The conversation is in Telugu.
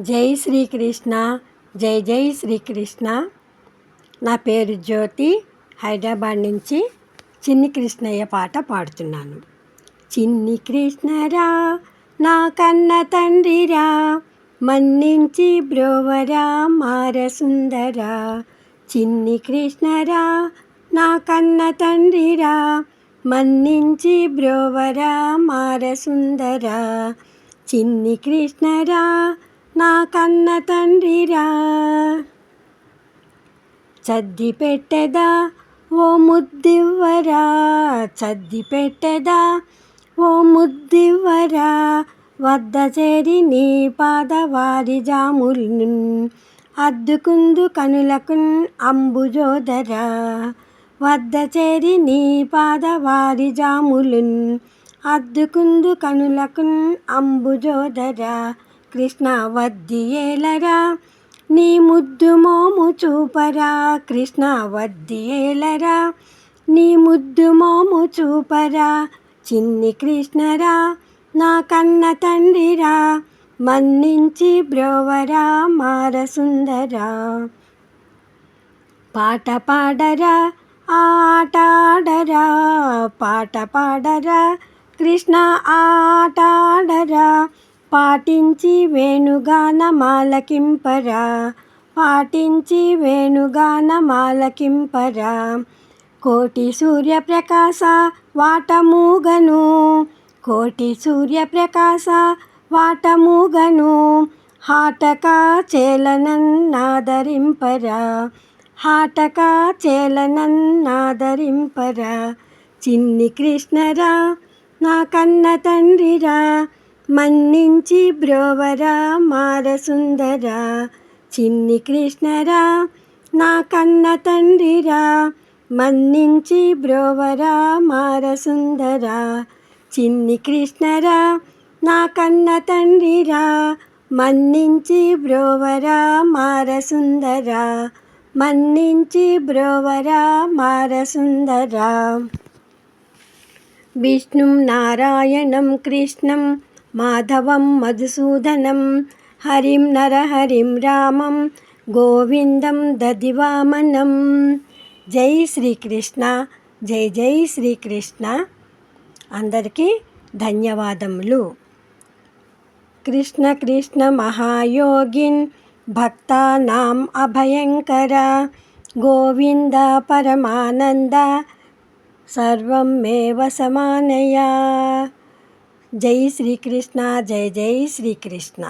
జై శ్రీకృష్ణ జై జై శ్రీకృష్ణ. నా పేరు జ్యోతి. హైదరాబాద్ నుంచి చిన్ని కృష్ణయ్య పాట పాడుతున్నాను. చిన్ని కృష్ణరా నా కన్న తండ్రిరా మన్నించి బ్రోవరా మారసుందరా చిన్ని కృష్ణరా నా కన్న తండ్రిరా మన్నించి బ్రోవరా మారసుందరా చిన్ని కృష్ణరా నా కన్న తండ్రిరా. చద్ది పెట్టెదా ఓ ముద్దివ్వరా? చద్ది పెట్టెదా ఓ ముద్దివ్వరా? వద్ద చేరి నీ పాదవారి జాములు అద్దుకుందు కనులకున్ అంబుజోదరా. వద్ద చేరి నీ పాదవారి జాములున్ అద్దుకుందు కనులకున్ అంబుజోదరా. కృష్ణ వద్దియేలరా నీ ముద్దు మోము చూపరా. కృష్ణ వద్దియేలరా నీ ముద్దు మోము చూపరా. చిన్ని కృష్ణరా నా కన్న తండ్రిరా మన్నించి బ్రోవరా మారసుందరా పాట పాడరా ఆట ఆడరా. పాట పాడరా కృష్ణ ఆట ఆడరా. పాటించి వేణుగాన మాలకింపరా పాటించి వేణుగాన మాలకింపరా కోటి సూర్యప్రకాశ వాటమూగను. కోటి సూర్యప్రకాశ వాటమూగను. హాటక చేలనన్నాదరింపరా. హాటక చేలనన్నాదరింపరా. చిన్ని కృష్ణరా నా కన్న తండ్రిరా మన్నించి బ్రోవరా మారసుందరా చిన్ని కృష్ణరా నా కన్న తండ్రిరా. మన్నించి బ్రోవరా మారసుందరా చిన్ని కృష్ణరా నా కన్న తండ్రిరా. మన్నించి బ్రోవరా మారసుందరా. మన్నించి బ్రోవరా మారసుందరా. విష్ణుం నారాయణం కృష్ణం మాధవం మధుసూదనం హరిం నరహరిం రామం గోవిందం దదివామనం. జై శ్రీకృష్ణ జై జై శ్రీకృష్ణ. అందరికీ ధన్యవాదములు. కృష్ణ కృష్ణ మహాయోగిన్ భక్తానాం అభయంకర. గోవింద పరమానంద సర్వం మే వసమానయా జై శ్రీకృష్ణ జై జై శ్రీకృష్ణ